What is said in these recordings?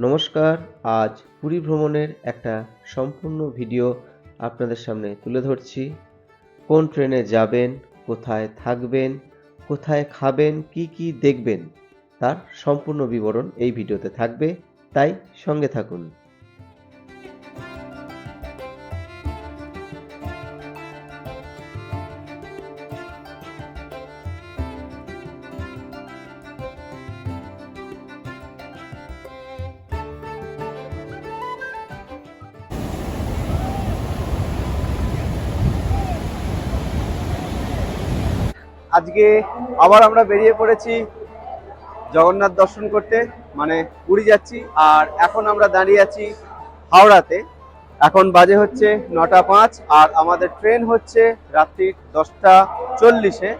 নমস্কার, আজ পুরী ভ্রমণের একটা সম্পূর্ণ ভিডিও আপনাদের সামনে তুলে ধরছি। কোন ট্রেনে যাবেন, কোথায় থাকবেন, কোথায় খাবেন, কি কি দেখবেন, তার সম্পূর্ণ বিবরণ এই ভিডিওতে থাকবে। তাই সঙ্গে থাকুন। আজকে আবার আমরা বেরিয়ে পড়েছি জগন্নাথ দর্শন করতে মানে পুরী যাচ্ছি, আর এখন আমরা দাঁড়িয়ে আছি হাওড়াতে। এখন বাজে হচ্ছে নটা পাঁচ, আর আমাদের ট্রেন হচ্ছে রাত্রি দশটা চল্লিশে,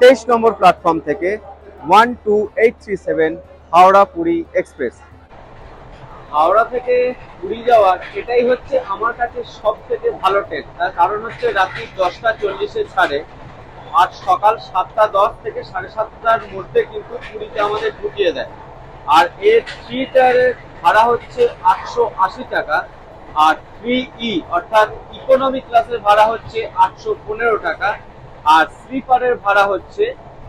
তেইশ নম্বর প্ল্যাটফর্ম থেকে one two eight three seven Howrah Puri express. Howrah থেকে পুরী যাওয়ার এটাই হচ্ছে আমার কাছে সব থেকে ভালো ট্রেন। তার কারণ হচ্ছে রাত্রি দশটা চল্লিশে ছাড়ে আর সকাল সাতটা দশ থেকে সাড়ে সাতটার মধ্যে কিন্তু পুরীতে আমাদের ঢুকিয়ে দেয়। আর এর থ্রিটারের ভাড়া হচ্ছে আটশো আশি টাকা, আর থ্রি ই অর্থাৎ ইকোনমি ক্লাসের ভাড়া হচ্ছে আটশো পনেরো টাকা, আর স্লিপারের ভাড়া হচ্ছে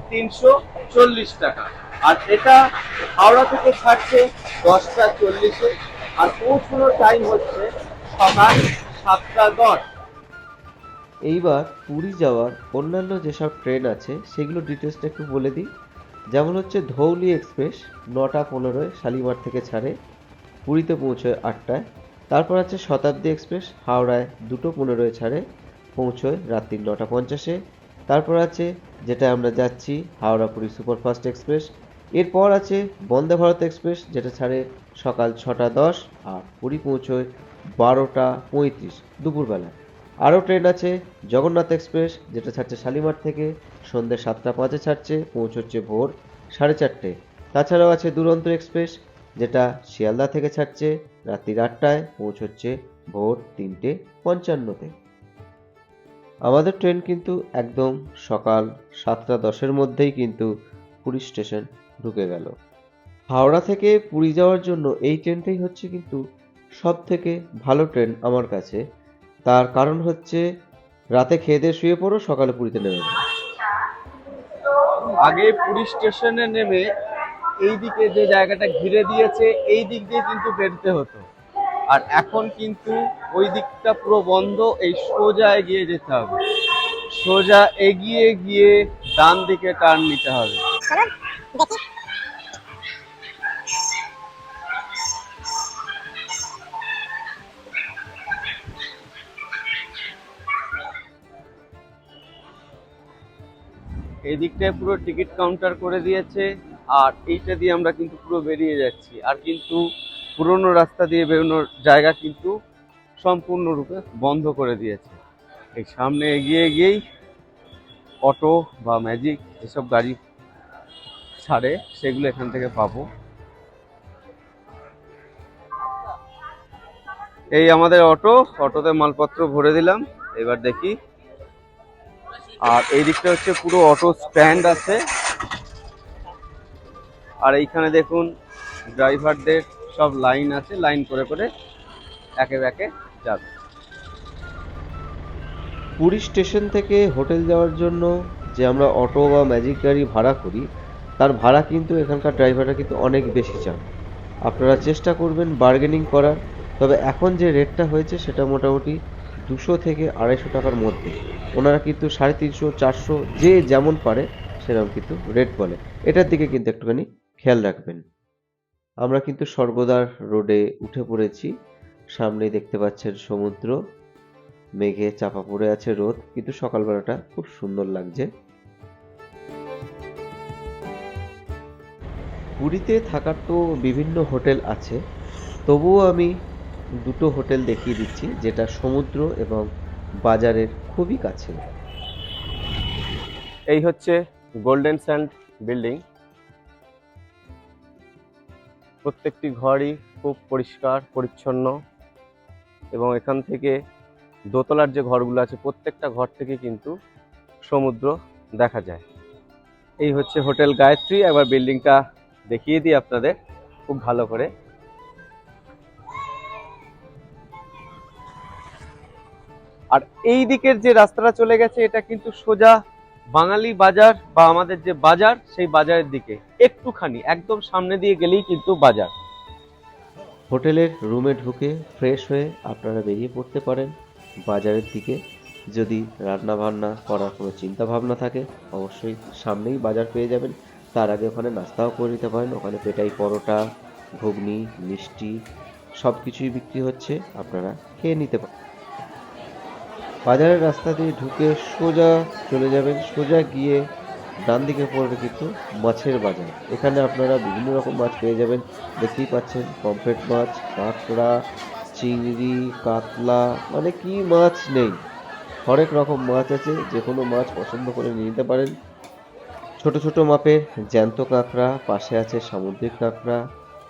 তিনশো চল্লিশ টাকা। আর এটা হাওড়া থেকে ছাড়ছে দশটা চল্লিশে, আর পৌঁছানোর টাইম হচ্ছে সকাল সাতটা দশ। এইবার পুরী যাওয়ার অন্যান্য যেসব ট্রেন আছে, সেগুলো ডিটেলসটা একটু বলে দিই। যেমন হচ্ছে ধৌলি এক্সপ্রেস, নটা পনেরোয় শালিমার থেকে ছাড়ে, পুরীতে পৌঁছয় আটটায়। তারপর আছে শতাব্দী এক্সপ্রেস, হাওড়ায় দুটো পনেরোয় ছাড়ে, পৌঁছয় রাত্রি নটা পঞ্চাশে। তারপর আছে যেটা আমরা যাচ্ছি, হাওড়া পুরী সুপারফাস্ট এক্সপ্রেস। এরপর আছে বন্দে ভারত এক্সপ্রেস, যেটা ছাড়ে সকাল ছটা দশ আর পুরী পৌঁছয় বারোটা পঁয়ত্রিশ, দুপুরবেলা। আরও ট্রেন আছে, জগন্নাথ এক্সপ্রেস যেটা ছাড়ছে শালিমার থেকে, সন্ধ্যে সাতটা পাঁচে ছাড়ছে, পৌঁছচ্ছে ভোর সাড়ে চারটে। তাছাড়াও আছে দুরন্ত এক্সপ্রেস যেটা শিয়ালদা থেকে ছাড়ছে রাত্রি আটটায় পৌঁছচ্ছে ভোর তিনটে পঞ্চান্নতে। আমাদের ট্রেন কিন্তু একদম সকাল সাতটা দশের মধ্যেই কিন্তু পুরী স্টেশন ঢুকে গেল। হাওড়া থেকে পুরী যাওয়ার জন্য এই ট্রেনটাই হচ্ছে কিন্তু সব থেকে ভালো ট্রেন আমার কাছে। তার কারণ হচ্ছে রাতে খেয়ে দিয়ে শুয়ে পড়ো সকালে পুরীতে নেমে। আগে পুলিশ স্টেশনে নেমে এই দিকে যে জায়গাটা ঘিরে দিয়েছে এই দিক দিয়ে কিন্তু বেরোতে হতো। আর এখন কিন্তু ওই দিকটা পুরো বন্ধ এই সোজা এগিয়ে যেতে হবে। সোজা এগিয়ে গিয়ে ডান দিকে টার্ন নিতে হবে। এই দিকটায় পুরো টিকিট কাউন্টার করে দিয়েছে, আর এইটা দিয়ে আমরা কিন্তু পুরো বেরিয়ে যাচ্ছি। আর কিন্তু পুরনো রাস্তা দিয়ে বেরোনোর জায়গা কিন্তু সম্পূর্ণরূপে বন্ধ করে দিয়েছে। এই সামনে এগিয়ে গিয়েই অটো বা ম্যাজিক যেসব গাড়ি ছাড়ে, সেগুলো এখান থেকে পাবো। এই আমাদের অটো, অটোতে মালপত্র ভরে দিলাম। এবার দেখি আর এই দিকটা হচ্ছে পুরো অটো স্ট্যান্ড আছে। আর এইখানে দেখুন ড্রাইভারদের সব লাইন আছে লাইন করে করে একে একে যাবে। পুরী স্টেশন থেকে হোটেল যাওয়ার জন্য যে আমরা অটো বা ম্যাজিক গাড়ি ভাড়া করি, তার ভাড়া কিন্তু এখানকার ড্রাইভাররা কিন্তু অনেক বেশি চান। আপনারা চেষ্টা করবেন বার্গেনিং করার, তবে এখন যে রেটটা হয়েছে সেটা মোটামুটি দুশো থেকে আড়াইশো টাকার মধ্যে। ওনারা কিন্তু সাড়ে তিনশো, চারশো, যে যেমন পারে সেরকম কিন্তু রেট বলে। এটার দিকে কিন্তু একটুখানি খেয়াল রাখবেন। আমরা কিন্তু স্বর্গদ্বার রোডে উঠে পড়েছি। সামনেই দেখতে পাচ্ছেন সমুদ্র। মেঘে চাপা পড়ে আছে রোদ, কিন্তু সকালবেলাটা খুব সুন্দর লাগছে। পুরীতে থাকার তো বিভিন্ন হোটেল আছে। তবুও আমি দুটো হোটেল দেখিয়ে দিচ্ছি, যেটা সমুদ্র এবং বাজারের খুবই কাছে। এই হচ্ছে গোল্ডেন স্যান্ড বিল্ডিং প্রত্যেকটি ঘরই খুব পরিষ্কার, পরিচ্ছন্ন এবং এখান থেকে দোতলার যে ঘরগুলো আছে, প্রত্যেকটা ঘর থেকে কিন্তু সমুদ্র দেখা যায়। এই হচ্ছে হোটেল গায়ত্রী। একবার বিল্ডিংটা দেখিয়ে দিই আপনাদের, খুব ভালো করে। আর এই দিকের যে রাস্তাটা চলে গেছে, এটা কিন্তু সোজা বাঙালি বাজার বা আমাদের যে বাজার, সেই বাজারের দিকে। একটুখানি, একদম সামনে দিয়ে গেলেই কিন্তু বাজার। হোটেলের রুমে ঢুকে ফ্রেশ হয়ে আপনারা বেরিয়ে পড়তে পারেন বাজারের দিকে। যদি রান্না বান্না করার কোনো চিন্তা ভাবনা থাকে, অবশ্যই সামনেই বাজার পেয়ে যাবেন। তার আগে ওখানে নাস্তাও করে নিতে পারেন। ওখানে পেটাই পরোটা, ঘুগনি, মিষ্টি সব কিছুই বিক্রি হচ্ছে। আপনারা খেয়ে নিতে পারেন। বাজারের রাস্তা দিয়ে ঢুকে সোজা চলে যাবেন। সোজা গিয়ে ডান দিকে পড়বে কিন্তু মাছের বাজার। এখানে আপনারা বিভিন্ন রকম মাছ পেয়ে যাবেন। দেখতেই পাচ্ছেন পমফ্রেট মাছ, কাঁকড়া, চিংড়ি, কাতলা মানে কি মাছ নেই। হরেক রকম মাছ আছে, যে কোনো মাছ পছন্দ করে নিয়ে নিতে পারেন। ছোট ছোট মাপের জ্যান্ত কাঁকড়া, পাশে আছে সামুদ্রিক কাঁকড়া,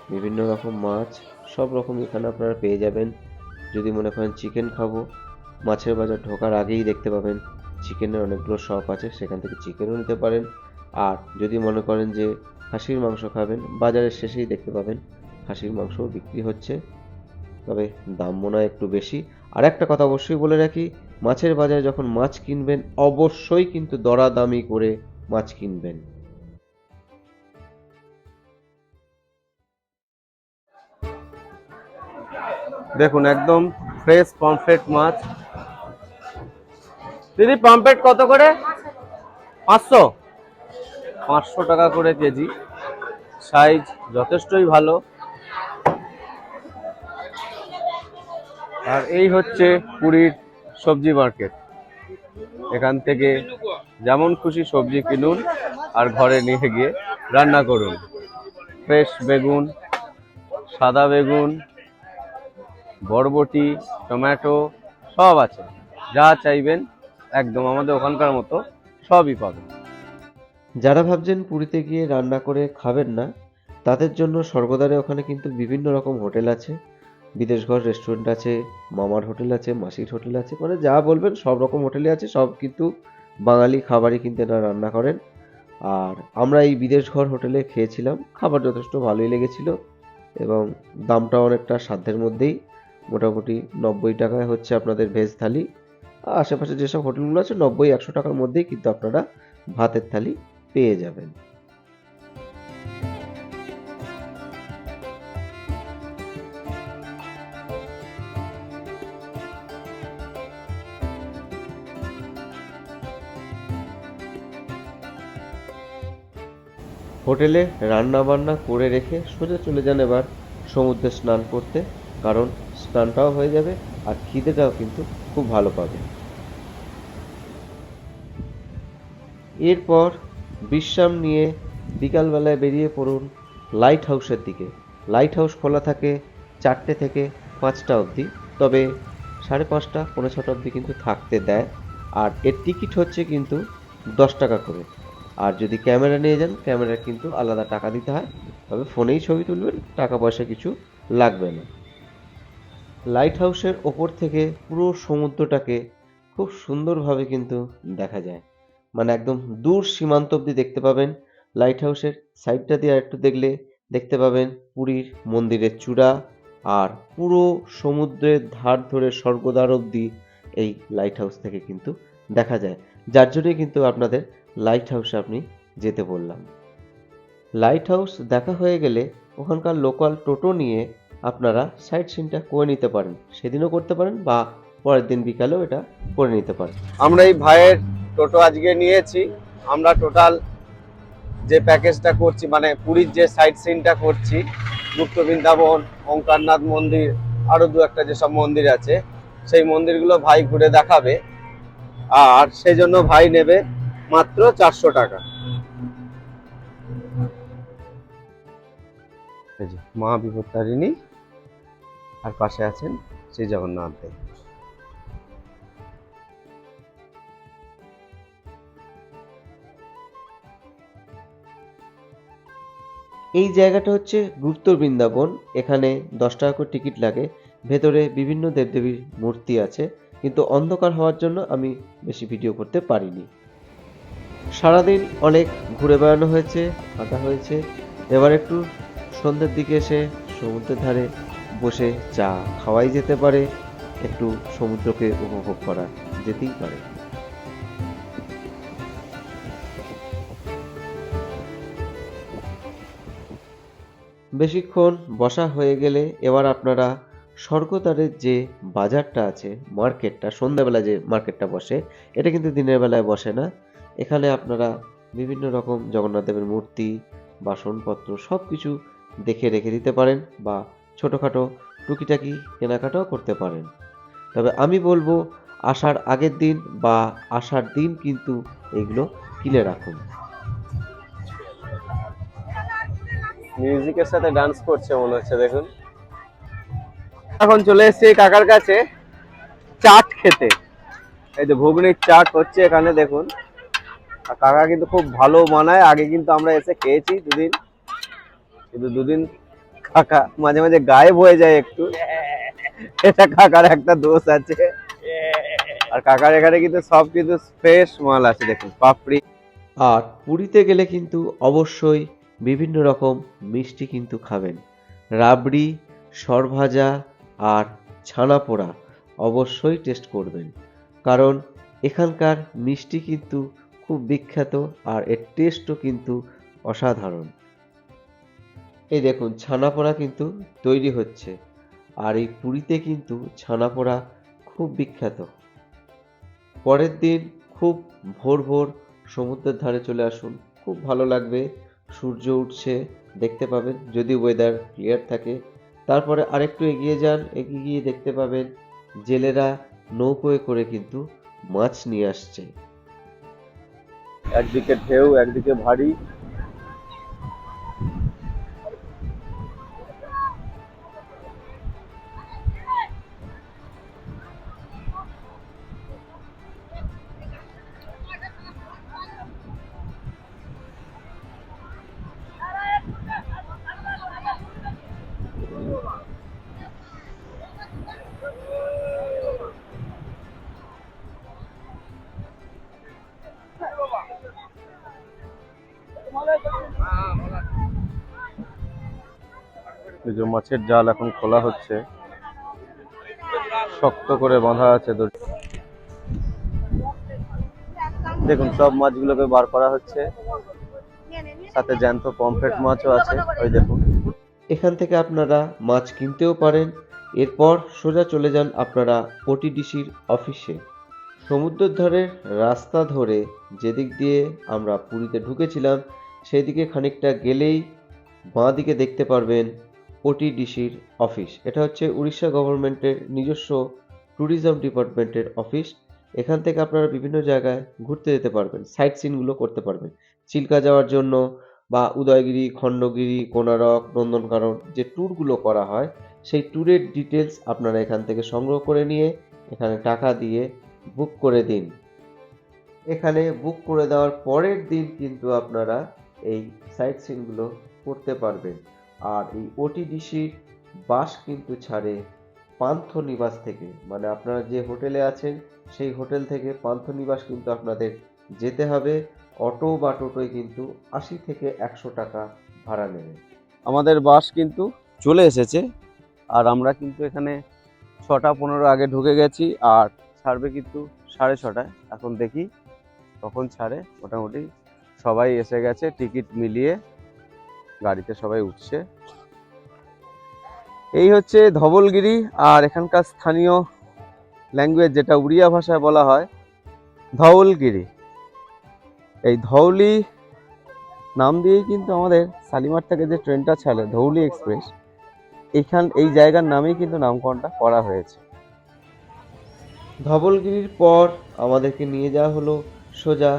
বিভিন্ন রকম মাছ, সব রকম এখানে আপনারা পেয়ে যাবেন। যদি মনে করেন চিকেন খাব মাছের বাজার ঢোকার আগেই দেখতে পাবেন চিকেনের অনেকগুলো শপ আছে, সেখান থেকে চিকেনও নিতে পারেন। আর যদি মনে করেন যে খাসির মাংস খাবেন, বাজারের শেষেই দেখতে পাবেন খাসির মাংসও বিক্রি হচ্ছে। তবে দাম মনে হয় একটু বেশি। আর একটা কথা অবশ্যই বলে রাখি, মাছের বাজারে যখন মাছ কিনবেন, অবশ্যই কিন্তু দরাদামি করে মাছ কিনবেন। দেখুন, একদম ফ্রেশ পমফ্রেট মাছ। দিদি পাম্পেট কত করে? পাঁচশো। পাঁচশো টাকা করে কেজি। সাইজ যথেষ্টই ভালো। আর এই হচ্ছে পুরীর সবজি মার্কেট এখান থেকে যেমন খুশি সবজি কিনুন আর ঘরে নিয়ে গিয়ে রান্না করুন। ফ্রেশ বেগুন, সাদা বেগুন, বরবটি, টমেটো সব আছে। যা চাইবেন একদম আমাদের ওখানকার মতো সবই পাবেন। যারা ভাবছেন পুরীতে গিয়ে রান্না করে খাবেন না, তাদের জন্য সর্বদারে ওখানে কিন্তু বিভিন্ন রকম হোটেল আছে। বিদেশঘর রেস্টুরেন্ট আছে, মামার হোটেল আছে, মাসির হোটেল আছে মানে যা বলবেন সব রকম হোটেলে আছে, সব কিন্তু বাঙালি খাবারই কিন্তু এনারা রান্না করেন। আর আমরা এই বিদেশঘর হোটেলে খেয়েছিলাম, খাবার যথেষ্ট ভালোই লেগেছিল এবং দামটা অনেকটা সাধ্যের মধ্যেই। মোটামুটি নব্বই টাকায় হচ্ছে আপনাদের ভেজ থালি। আশেপাশে যেসব হোটেলগুলো আছে, নব্বই, একশো টাকার মধ্যেই কিন্তু আপনারা ভাতের থালি পেয়ে যাবেন। হোটেলে রান্না বান্না করে রেখে সোজা চলে যান এবার সমুদ্রে স্নান করতে, কারণ স্নানটাও হয়ে যাবে আর খিদেটাও কিন্তু খুব ভালো পাবে। এরপর বিশ্রাম নিয়ে বিকালবেলায় বেরিয়ে পড়ুন লাইট হাউসের দিকে। লাইট হাউস খোলা থাকে চারটে থেকে পাঁচটা অবধি, তবে সাড়ে পাঁচটা, পৌনে ছটা অবধি কিন্তু থাকতে দেয়। আর এর টিকিট হচ্ছে কিন্তু দশ টাকা করে। আর যদি ক্যামেরা নিয়ে যান, ক্যামেরার কিন্তু আলাদা টাকা দিতে হয়, তবে ফোনেই ছবি তুলবেন, টাকা পয়সা কিছু লাগবে না। লাইট হাউসের ওপর থেকে পুরো সমুদ্রটাকে খুব সুন্দরভাবে কিন্তু দেখা যায়। মানে একদম দূর সীমান্ত অবধি দেখতে পাবেন। লাইট হাউসের সাইডটা দিয়ে একটু দেখলে দেখতে পাবেন পুরীর মন্দিরের চূড়া আর পুরো সমুদ্রের ধার ধরে স্বর্গদ্বার অবধি এই লাইট হাউস থেকে কিন্তু দেখা যায়। যার জন্যই কিন্তু আপনাদের লাইট হাউসে আপনি যেতে বললাম। লাইট হাউস দেখা হয়ে গেলে ওখানকার লোকাল টোটো নিয়ে আপনারা সাইট সিনটা করে নিতে পারেন। সেদিনও করতে পারেন বা পরের দিন বিকালেও এটা করে নিতে পারেন। আমরা এই ভাইয়ের টোটো আজকে নিয়েছি। আমরা টোটাল যে প্যাকেজটা করছি মানে পুরীর যে সাইট সিনটা করছি, গুপ্ত বৃন্দাবন ওঙ্কারনাথ মন্দির আরও দু একটা যেসব মন্দির আছে, সেই মন্দিরগুলো ভাই ঘুরে দেখাবে। আর সেই জন্য ভাই নেবে মাত্র চারশো টাকা। মা বিপত্তারিণী আর পাশে আছেন শ্রী জগন্নাথ দেব। এই জায়গাটা হচ্ছে গুপ্ত বৃন্দাবন। এখানে দশ টাকা করে টিকিট লাগে। ভেতরে বিভিন্ন দেবদেবীর মূর্তি আছে। কিন্তু অন্ধকার হওয়ার জন্য আমি বেশি ভিডিও করতে পারিনি। সারাদিন অনেক ঘুরে বেড়ানো হয়েছে হাঁটা হয়েছে। এবার একটু সন্ধ্যের দিকে এসে সমুদ্রের ধারে বসে চা খাওয়াই যেতে পারে, একটু সমুদ্রকে উপভোগ করা যেতেই পারে। বেশিক্ষণ বসা হয়ে গেলে এবার আপনারা স্বর্গদ্বারের যে বাজারটা আছে, মার্কেটটা, সন্ধ্যাবেলা যে মার্কেটটা বসে, এটা কিন্তু দিনের বেলায় বসে না। এখানে আপনারা বিভিন্ন রকম জগন্নাথ দেবের মূর্তি, বাসনপত্র সব কিছু দেখে রেখে দিতে পারেন বা ছোটোখাটো টুকিটাকি কেনাকাটাও করতে পারেন। তবে আমি বলব, আসার আগের দিন বা আসার দিন কিন্তু এগুলো কিনে রাখুন। মিউজিকের সাথে ডান্স করছে মনে হচ্ছে, দেখুন। এখন চলে এসেছি কাকার কাছে চাট খেতে। এই যে ঘুগনির চাট হচ্ছে এখানে, দেখুন। আর কাকা কিন্তু খুব ভালো বানায় আগে কিন্তু আমরা এসে খেয়েছি দুদিন। কিন্তু দুদিন কাকা, মাঝে মাঝে গায়েব হয়ে যায় একটু। এটা কাকার একটা দোষ আছে। আর কাকার এখানে কিন্তু সব কিন্তু ফ্রেশ মাল আছে, দেখুন, পাপড়ি। আর পুরীতে গেলে কিন্তু অবশ্যই বিভিন্ন রকম মিষ্টি কিন্তু খাবেন। রাবড়ি, সরভাজা আর ছানা পোড়া অবশ্যই টেস্ট করবেন। কারণ এখানকার মিষ্টি কিন্তু খুব বিখ্যাত আর এর টেস্টও কিন্তু অসাধারণ। এই দেখুন ছানা পোড়া কিন্তু তৈরি হচ্ছে। আর এই পুরীতে কিন্তু ছানা পোড়া খুব বিখ্যাত। পরের দিন খুব ভোর ভোর সমুদ্রের ধারে চলে আসুন। খুব ভালো লাগবে, সূর্য উঠছে, দেখতে পাবেন। যদি ওয়েদার ক্লিয়ার থাকে, তারপরে আরেকটু এগিয়ে যান, এগিয়ে গিয়ে দেখতে পাবেন জেলেরা নৌকোয় করে কিন্তু মাছ নিয়ে আসছে। একদিকে ঢেউ, একদিকে ভারী এই যে মাছের জাল এখন খোলা হচ্ছে। শক্ত করে বাঁধা আছে দেখুন, সব মাছগুলোকে বার করা হচ্ছে। সাথে জ্যান্ত পমফ্রেট মাছও আছে, ওই দেখুন। এখান থেকে আপনারা মাছ কিনতেও পারেন। এরপর সোজা চলে যান আপনারা ওটিডিসির অফিসে। সমুদ্রের ধারের রাস্তা ধরে যেদিক দিয়ে আমরা পুরীতে ঢুকেছিলাম সেই দিকে খানিকটা গেলেই বাঁ দিকে দেখতে পারবেন ওটিডিসির অফিস এটা হচ্ছে উড়িষ্যা গভর্নমেন্টের নিজস্ব ট্যুরিজম ডিপার্টমেন্টের অফিস এখান থেকে আপনারা বিভিন্ন জায়গায় ঘুরতে যেতে পারবেন সাইট সিনগুলো করতে পারবেন। চিল্কা যাওয়ার জন্য বা উদয়গিরি, খণ্ডগিরি, কোনারক, নন্দনকানন যে ট্যুরগুলো করা হয়, সেই ট্যুরের ডিটেলস আপনারা এখান থেকে সংগ্রহ করে নিয়ে এখানে টাকা দিয়ে বুক করে দিন। এখানে বুক করে দেওয়ার পরের দিন কিন্তু আপনারা এই সাইট সিনগুলো করতে পারবেন। আর এই ওটিডিসির বাস কিন্তু ছাড়ে পান্থনিবাস থেকে। মানে আপনারা যে হোটেলে আছেন, সেই হোটেল থেকে পান্থনিবাস কিন্তু আপনাদের যেতে হবে। অটো বা টোটোয় কিন্তু আশি থেকে একশো টাকা ভাড়া নেবে। আমাদের বাস কিন্তু চলে এসেছে আর আমরা কিন্তু এখানে ছটা পনেরো আগে ঢুকে গেছি আর ছাড়বে কিন্তু সাড়ে ছটায়। এখন দেখি কখন ছাড়ে। মোটামুটি সবাই এসে গেছে টিকিট মিলিয়ে। গাড়িতে সবাই উঠছে। এই হচ্ছে ধবলগিরি আর এখানকার স্থানীয় ল্যাঙ্গুয়েজ যেটা উড়িয়া ভাষায় বলা হয় ধওলগিরি এই ধৌলি নাম দিয়েই কিন্তু আমাদের শালিমার থেকে যে ট্রেনটা ছাড়ে, ধৌলি এক্সপ্রেস এইখান এই জায়গার নামেই কিন্তু নামকরণটা করা হয়েছে। ধবলগিরির পর আমাদেরকে নিয়ে যাওয়া হলো সোজা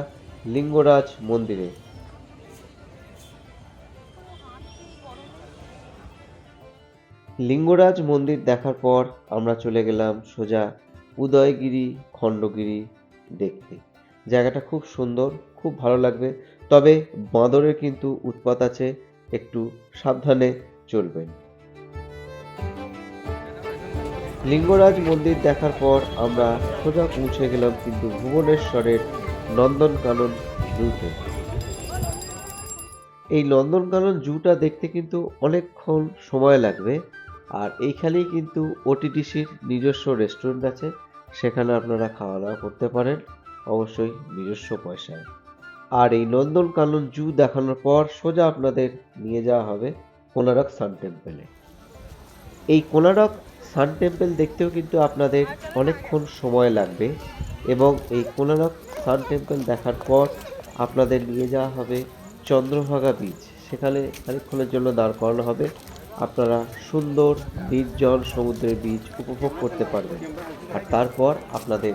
লিঙ্গরাজ মন্দিরে। লিঙ্গরাজ মন্দির দেখার পর আমরা চলে গেলাম সোজা উদয়গিরি, খণ্ডগিরি দেখতে। জায়গাটা খুব সুন্দর, খুব ভালো লাগবে। তবে বাঁদরের কিন্তু উৎপাত আছে, একটু সাবধানে চলবেন। লিঙ্গরাজ মন্দির দেখার পর আমরা সোজা পৌঁছে গেলাম কিন্তু ভুবনেশ্বরের নন্দনকানন জুতে। এই নন্দনকানন জুটা দেখতে কিন্তু অনেকক্ষণ সময় লাগবে। আর এইখানেই কিন্তু ওটিটিসির নিজস্ব রেস্টুরেন্ট আছে, সেখানে আপনারা খাওয়া দাওয়া করতে পারেন, অবশ্যই নিজস্ব পয়সায়। আর এই নন্দনকানন জু দেখানোর পর সোজা আপনাদের নিয়ে যাওয়া হবে কোনারক সান টেম্পেলে এই কোনারক সান টেম্পেল দেখতেও কিন্তু আপনাদের অনেকক্ষণ সময় লাগবে এবং এই কোনারক সান টেম্পেল দেখার পর আপনাদের নিয়ে যাওয়া হবে চন্দ্রভাগা বিচ সেখানে খানিকক্ষণের জন্য দাঁড় করানো হবে। আপনারা সুন্দর নির্জন সমুদ্রের বীজ উপভোগ করতে পারবেন। আর তারপর আপনাদের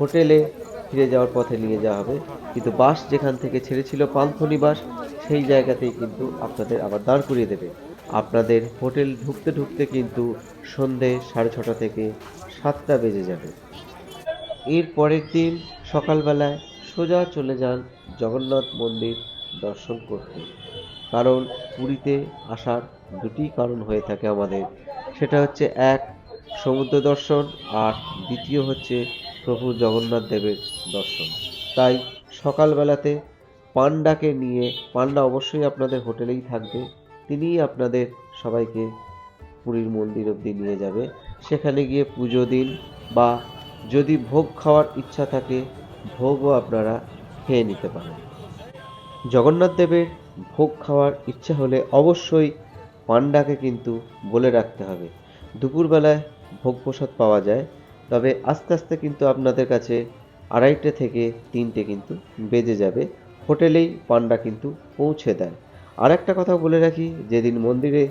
হোটেলে ফিরে যাওয়ার পথে নিয়ে যাওয়া হবে। কিন্তু বাস যেখান থেকে ছেড়েছিল পান্থনিবাস সেই জায়গাতেই কিন্তু আপনাদের আবার দাঁড় করিয়ে দেবে। আপনাদের হোটেল ঢুকতে ঢুকতে কিন্তু সন্ধে সাড়ে ছটা থেকে সাতটা বেজে যাবে। এর পরের দিন সকালবেলায় সোজা চলে যান জগন্নাথ মন্দির দর্শন করতে। কারণ পুরীতে আসার দুটি কারণ হয়ে থাকে আমাদের। সেটা হচ্ছে, এক, সমুদ্র দর্শন, আর দ্বিতীয় হচ্ছে প্রভু জগন্নাথ দেবের দর্শন। তাই সকালবেলাতে পান্ডাকে নিয়ে, পান্ডা অবশ্যই আপনাদের হোটেলেই থাকবে, তিনিই আপনাদের সবাইকে পুরীর মন্দির অবধি নিয়ে যাবে। সেখানে গিয়ে পুজো দিন, বা যদি ভোগ খাওয়ার ইচ্ছা থাকে, ভোগও আপনারা খেয়ে নিতে পারেন। জগন্নাথ দেবের ভোগ খাওয়ার ইচ্ছা হলে অবশ্যই পান্ডাকে কিন্তু বলে রাখতে হবে। দুপুরবেলায় ভোগ প্রসাদ পাওয়া যায়, তবে আস্তে আস্তে কিন্তু আপনাদের কাছে আড়াইটে থেকে তিনটে কিন্তু বেজে যাবে। হোটেলেই পান্ডা কিন্তু পৌঁছে দেয় আর একটা কথা বলে রাখি, যেদিন মন্দিরে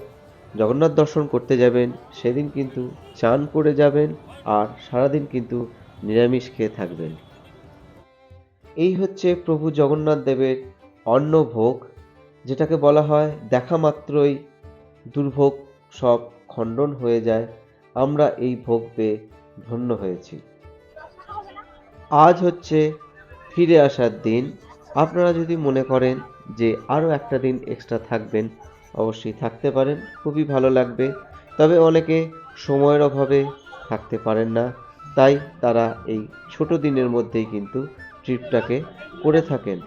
জগন্নাথ দর্শন করতে যাবেন, সেদিন কিন্তু চান করে যাবেন আর সারাদিন কিন্তু নিরামিষ খেয়ে থাকবেন। এই হচ্ছে প্রভু জগন্নাথ দেবের অন্নভোগ যেটাকে বলা হয় দেখা মাত্রই দুর্ভোগ সব খণ্ডন হয়ে যায়, আমরা এই ভোগ পেয়ে ধন্য হয়েছি। আজ হচ্ছে ফিরে আসার দিন। আপনারা যদি মনে করেন যে আরও একটা দিন এক্সট্রা থাকবেন, অবশ্যই থাকতে পারেন, খুবই ভালো লাগবে। তবে অনেকে সময়ের অভাবে থাকতে পারেন না, তাই তারা এই ছোট দিনের মধ্যেই কিন্তু ট্রিপটাকে করে থাকেন।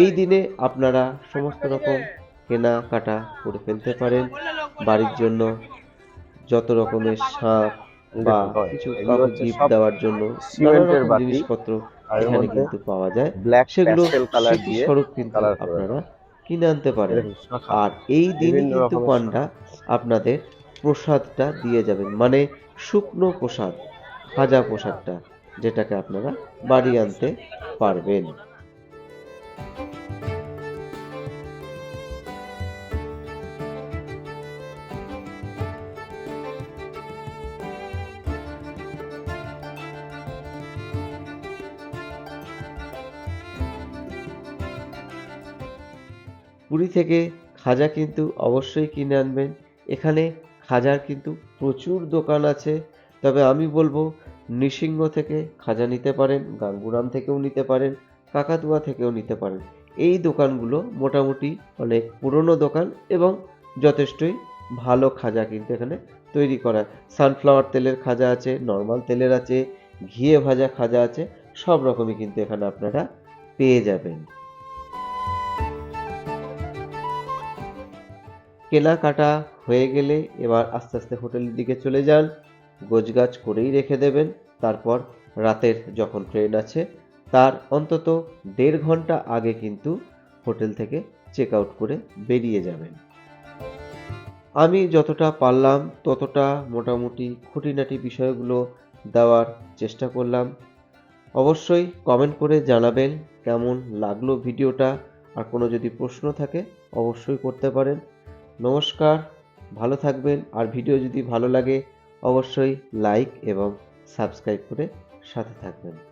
এই দিনে আপনারা সমস্ত রকম কেনাকাটা করে ফেলতে পারেন। বাড়ির জন্য যত রকমের শাঁখ বা কিছু গিফট দেওয়ার জন্য জিনিসপত্র এখানে কিন্তু পাওয়া যায়। ব্ল্যাক সেগুলো প্যাস্টেল কালার দিয়ে স্মৃতিস্বরূপ কিন্তু আপনারা কিনে আনতে পারেন। আর এই দিনে বিভিন্ন কিন্তু পান্ডা আপনাদের প্রসাদটা দিয়ে যাবেন। মানে শুকনো প্রসাদ ভাজা প্রসাদটা যেটাকে আপনারা বাড়ি আনতে পারবেন। পুরী থেকে খাজা কিন্তু অবশ্যই কিনে আনবেন। এখানে খাজার কিন্তু প্রচুর দোকান আছে। তবে আমি বলব, নৃসিংহ থেকে খাজা নিতে পারেন, গাঙ্গুরাম থেকেও নিতে পারেন। কাকাতুয়া থেকেও নিতে পারেন। এই দোকানগুলো মোটামুটি অনেক পুরনো দোকান এবং যথেষ্টই ভালো খাজা কিন্তু এখানে তৈরি করা। সানফ্লাওয়ার তেলের খাজা আছে নর্মাল তেলের আছে, ঘিয়ে ভাজা খাজা আছে, সব রকমই কিন্তু এখানে আপনারা পেয়ে যাবেন। কেনাকাটা হয়ে গেলে এবার আস্তে আস্তে হোটেলের দিকে চলে যান, গোছগাছ করেই রেখে দেবেন, তারপর রাতের যখন ট্রেন আছে তার অন্তত দেড় ঘণ্টা আগে কিন্তু হোটেল থেকে চেক আউট করে বেরিয়ে যাবেন। আমি যতটা পারলাম ততটা মোটামুটি খুঁটিনাটি বিষয়গুলো দেওয়ার চেষ্টা করলাম। অবশ্যই কমেন্ট করে জানাবেন কেমন লাগল ভিডিওটা। আর কোনো যদি প্রশ্ন থাকে অবশ্যই করতে পারেন। নমস্কার, ভালো থাকবেন। আর ভিডিও যদি ভালো লাগে অবশ্যই লাইক এবং সাবস্ক্রাইব করে সাথে থাকবেন।